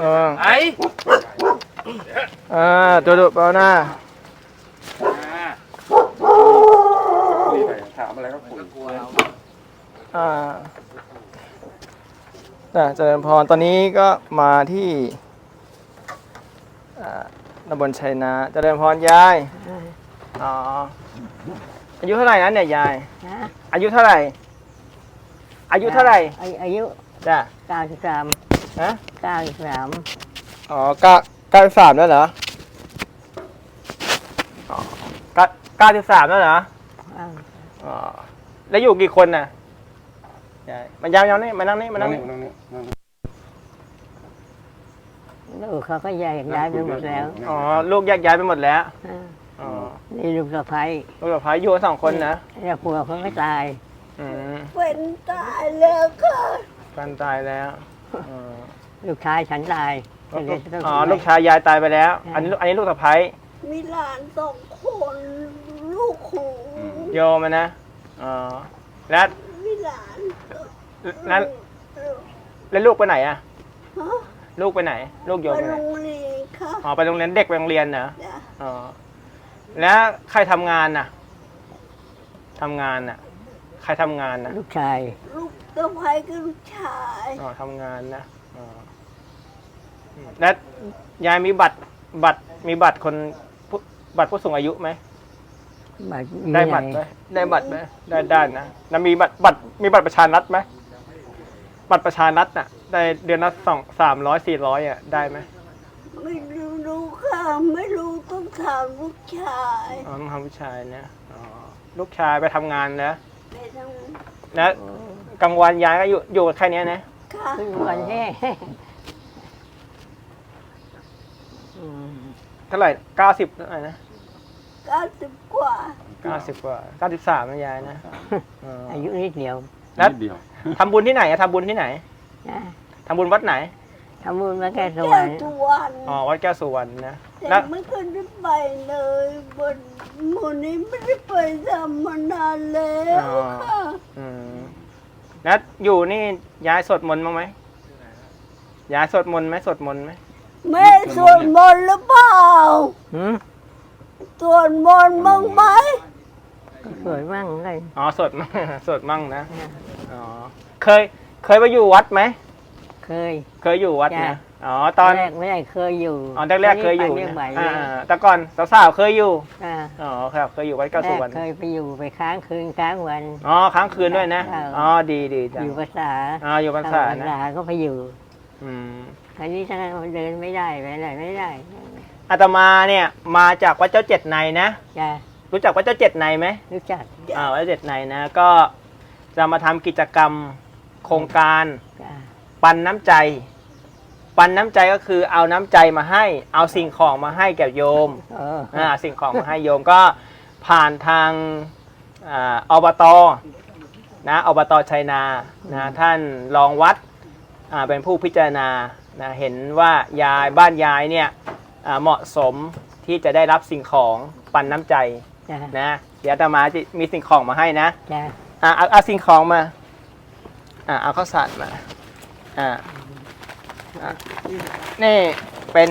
เออไอ้อ่าตัวดุเปล่าหน้าคุยไปถามอะไรก็คุยกลัวเราอ่าน่ะเจริญพรตอนนี้ก็มาที่อ่าตำบลชัยนาเจริญพรยาย อ๋อ อายุเท่าไหร่นั้นเนี่ยยายฮะอายุเท่าไหร่ อายุเท่าไหร่อาอายุจ้ะเก้าสิบสาม ฮะเก้าสิบสามอ๋อเก้าเก้าสิบสามแล้วเหรออ๋อเก้าเก้าสิบสามแล้วเหรออ้าวอ๋อแล้วอยู่กี่คนน่ะยายมายาวยาวนี่มานั่งนี่มานั่นั่งงนี่นี่นั่งนี่นั่งนี่ลูกเขาก็ย้ายย้ายไปหมดแล้วอ๋อลูกแยกย้ายไปหมดแล้วอ่าอ๋อนี่ลูกสะพ้ายลูกกับพายอยู่กันสองคนนะแล้วผัวเขาไม่ตายอืมเป็นตายแล้วค่ะกันตายแล้วอ๋อ ลูกชายฉันตายก็เลยต้องอ๋อลูกชายยายตายไปแล้ว อันนี้ลูกอันนี้ลูกสะพ้ายมีหลานสองคนลูกของโยมอะนะอ๋อแล้วมีหลานแล้วแล้วลูกไปไหนอะฮะลูกไปไหน ลูกโยมไปไปไหนโรงเรียนค่ะอ๋อไปโรงเรียนเด็กไปโรงเรียนเหรอจ้ะอ๋อแล้วใครทำงานน่ะทำงานน่ะ ใครทำงานน่ะ ลูกชายลู กสะใภ้กับลูกชายอ๋อทำงานนะอ๋ออืมแล้วยายมีบัตรบัตรมีบัตรคนผู้บัตรผู้สูงอายุไหมบัตรได้บัตรไหมได้บัตรไหมได้ได้นะแล้วมีบัตรบัตรมีบัตรประชารัฐไหมบัตรประชารัฐน่ะ ได้เดือนละสองสามร้อยสี่ร้อยอะได้ไหมไม่รู้รู้ค่ะไม่รู้ต้องถามลูกชายอ๋อต้องทำผู้ชายนะอ๋อลูกชายไปทำงานแล้วไปทแล้ว กลางวันยายก็อยู่อยู่แค่เนี้ยนะำค่ะทุกวันแค่อืมเท่าไหร่เก้าสิบเท่าไหร่นะเก้าสิบกว่าเก้าสิบกว่าเก้าสิบสามนะยายนะอ๋ออายุนิดเดียวแล้วนิดเดียวทำบุญที่ไหนอะทำบุญที่ไหนนะทำบุญวัดไหน ทำบุญมาแค่สวแก้รวรค์ทุกวันอ๋อวัดแก้วสุวรรณนะแต่แล้วไม่เคยได้ไปเลยบนหมู่นี้ไม่ได้ไปทำมานานแล้วค่ะอืม แล้วอยู่นี่ยายสวดมนต์บ้างไหมยายสวดมนต์ไหมสวดมนต์ไหมแม่สวดมนต์หรือเปล่าหืมสวดมนต์บ้างไหมก็สวยมั่งเลยอ๋อสวดมั่ง สวดมั่งนะอ๋อเคยเคยไปอยู่วัดไหมเคย เคยอยู่วัดจ้ะ นะ อ๋อตอนแรกไม่ได้เคยอยู่อ๋อแรกๆเคยอยู่เรียกนะใหม่อ่าแต่ก่อนสาวๆเคยอยู่อ่าอ๋อครับเคยอยู่วัดแก้วแรสุกวรรณเคยไปอยู่ไปค้างคืนค้างวันอ๋อค้างคืนด้วยนะเอออ๋อ๋อดีดีจังอยู่ภาษาอ๋ออยู่พรรษาภานะษาก็ไปอยู่อืมคราวนี้ถ้าเดินไม่ได้ไปไหนไม่ได้อาตมาเนี่ยมาจากวัดเจ้าเจ็ดในนะจะรู้จักวัดเจ้าเจ็ดในไหมรู้จักอ่าวัดเจ้าเจ็ดในนะ ก็จะมาทำกิจกรรมโครงการจะปันน้ำใจ ปันน้ำใจก็คือเอาน้ำใจมาให้ เอาสิ่งของมาให้แก่โยมเอออ่าสิ่งของมาให้โยมก็ผ่านทางอ่าอบตนะอบตชัยนานะท่านรองวัดอ่าเป็นผู้พิจารณานะเห็นว่ายายบ้านยายเนี่ยอ่าเหมาะสมที่จะได้รับสิ่งของปันน้ำใจจะนะเดี๋ยวอาตมาจะมีสิ่งของมาให้นะจะอ่าเอาเอาสิ่งของมา อ่าเอาข้าวสารมา อ่าอ่า นี่เป็น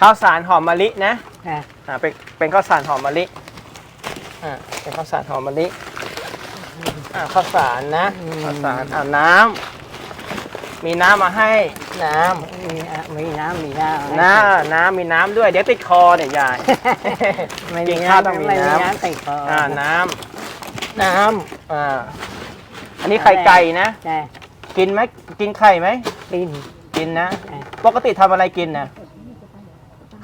ข้าวสารหอมมะลินะจะอ่าเป็นเป็นข้าวสารหอมมะลิอ่าเป็นข้าวสารหอมมะลิอ่าข้าวสารนะข้าวสารอ่าน้ำมีน้ำมาให้น้มีอะมีน้ำมีน้ำำน้ำน้ำมีน้ำด้วย เดี๋ยวติดคอเนี่ยยาย ไม่กิมีนข้าวน้ำต้องมีไม่มีน้ำน้ำใส่คออ่าน้ำน้ำอ่าอันนี้ไข่ไก่นะจะกินไหมกินไข่ไหมกิน กินนะอ่าปกติทำอะไรกินนะ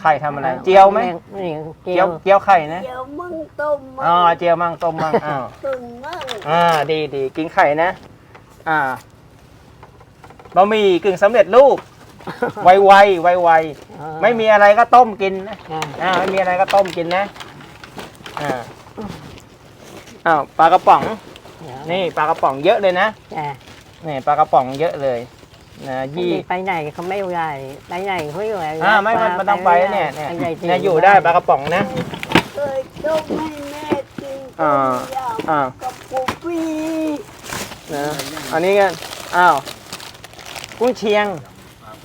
ไข่ทำอะไร เจียวไหมนี่เจีเจียยววเจียวไข่นะ เดี๋ยวมึงต้มมึอ๋อเจียวมั่งต้มมั่งอ้าว ตุนมั่งอ่าดีดีกินไข่นะ อ่าบะหมี่กึ่งสำเร็จรูปไวไวไวไวๆไม่มีอะไรก็ต้มกินนะอ่าอ่าไม่มีอะไรก็ต้มกินนะอ่าอ้าวปลากระป๋อง นี่ปลากระป๋องเยอะเลยนะจ้ะนี่ปลากระป๋องเยอะเลย นะยี่ไปไหนเขาไม่ได้ไปไหนเขาไม่ได้อ่าไม่มันมันต้องไปเนี่ยเนี่ยไปไหที่เนี่ยอยู่ได้ปลากระป๋องนะเคยต้มให้แม่กินอ่าต้มยอ่าำกับปูปีนะอันนี้กันอ้าวกุ้งเชียง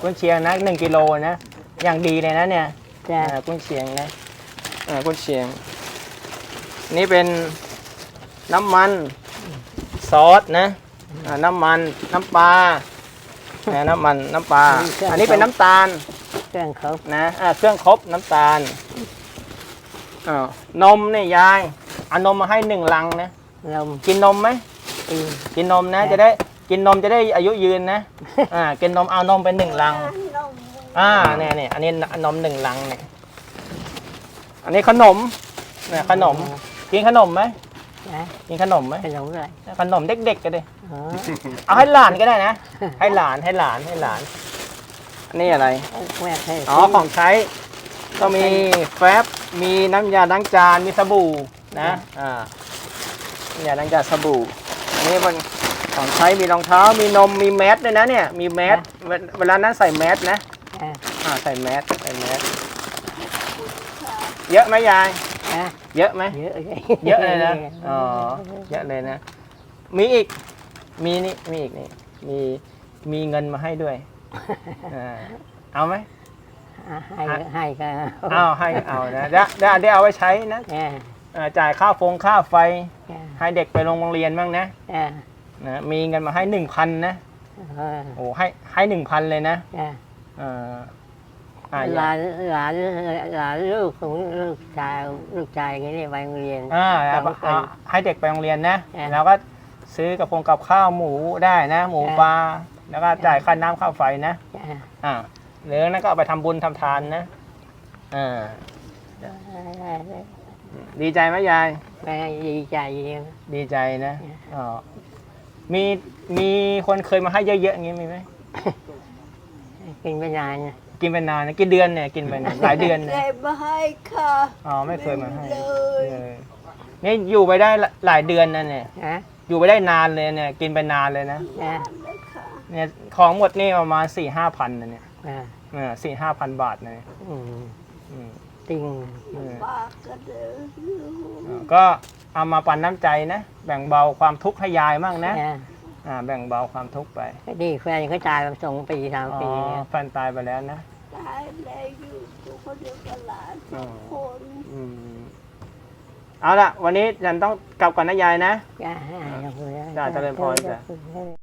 กุนเชียงนะหนึ่งกิโลนะอย่างดีเลยนะเนี่ยจ้ะอ่ากุนเชียงนะอ่ากุนเชียง นี่เป็นน้ำมันซอสนะอ่าน้ำมันน้ำปลา นะน้ำมันน้ำปลา อันนี้เป็นน้ำตาล เครื่องครบนะอ่าเครื่องครบน้ำตาลอ้าวนมเนี่ยยายเอานมมาให้หนึ่งลังนะลมกินนมไหมตีกินนมนะได้จะได้กินนมจะได้อายุยืนนะ อ่า กินนมเอานมเป็นหนึ่งลัง อ่าเนี่ยเนี่ยอันนี้นมหนึ่งลังเนี่ย อันนี้ขนมเนี่ยขนม กินขนมไหม นะกินขนมไหมขนมอะไรขนมเด็กๆก็ได้อ๋อเอาให้หลานก็ได้นะ ให้หลานให้หลานให้หลาน อันนี้อะไร แม่ให้อ๋อของใช้ ก็มีแฟบมีน้ำยาล้างจานมีสบู่นะ อ่าน้ำยาล้างจานสบู่อันนี้มันของใช้มีรองเท้ามีนมมีแมสด้วยนะเนี่ย มีแมสเวเวลานั้นใส่แมสนะอะอ่าใส่แมสใส่แมสเยอะไหมยาย นะเยอะไหมเยอะเลยเยอะเลยนะอ๋อเยอะเลยนะ มีอีก มีนี่มีอีกนี่มีมีเงินมาให้ด้วยอ่าเอาไหมอะให้ก็ให้ก็เอาให้เอานะเดี๋ยวเดี๋ยวเดี๋ยวเอาไว้ใช้นะอะเอ่อจ่ายค่าฟงค่าไฟอะให้เด็กไปโรงเรียนบ้างนะอะนะมีเงินมาให้หนึ่งพันนะเออโอ้ให้ให้หนึ่งพันเลยนะอะเอ่ออ่าหลานหลานหลานลูกของลูกชายลูกชายนี่ไปโรงเรียน อ่าสเอาองคนเอาให้เด็กไปโรงเรียนนะ อ่าแล้วก็ซื้อกับพงกับข้าวหมูได้นะ หมูอ่าปลาแล้วก็จ่ายค่าน้ำค่าไฟนะอะอ่าหรือนั้นก็เอาไปทำบุญทำทานนะอ่าดีใจไหมยายแม่ดีใจเยอะดีใจนะอ่าอ๋อมีมีคนเคยมาให้เยอะๆอย่างนี้มีไหม กินไปนานนะ กินไปนานนะกี่เดือนเนี่ยกินไปเนี่ยหลายเดือนเนี่ยได้มาให้ค่ะอ๋อไม่เคยมาให้เลยเออนี่อยู่ไปได้หลายเดือนนะเนี่ย ฮะอยู่ไปได้นานเลยเนี่ย กินไปนานเลยนะอะเนี่ยของหมดนี่ประมาณสี่ห้าพันนะเนี่ยอะสี่ห้าพันบาทนะเนี่ยอืมอืมติงเออปากกระเดือเออก็เอามาปันน้ำใจนะ แบ่งเบาความทุกข์ให้ยายมั่งนะอะ อ่าแบ่งเบาความทุกข์ไปก็ดีแฟนเขาตายมาสองปีสามอ๋อปีเนี่ยแฟนตายไปแล้วนะ ตายแล้วอยู่ตัวคนเดียวกับหลานสองคนอืมเอาละวันนี้ฉันต้องกลับก่อนนะยายนะ จ้าจ้าเจริญพรจ้ะจ้า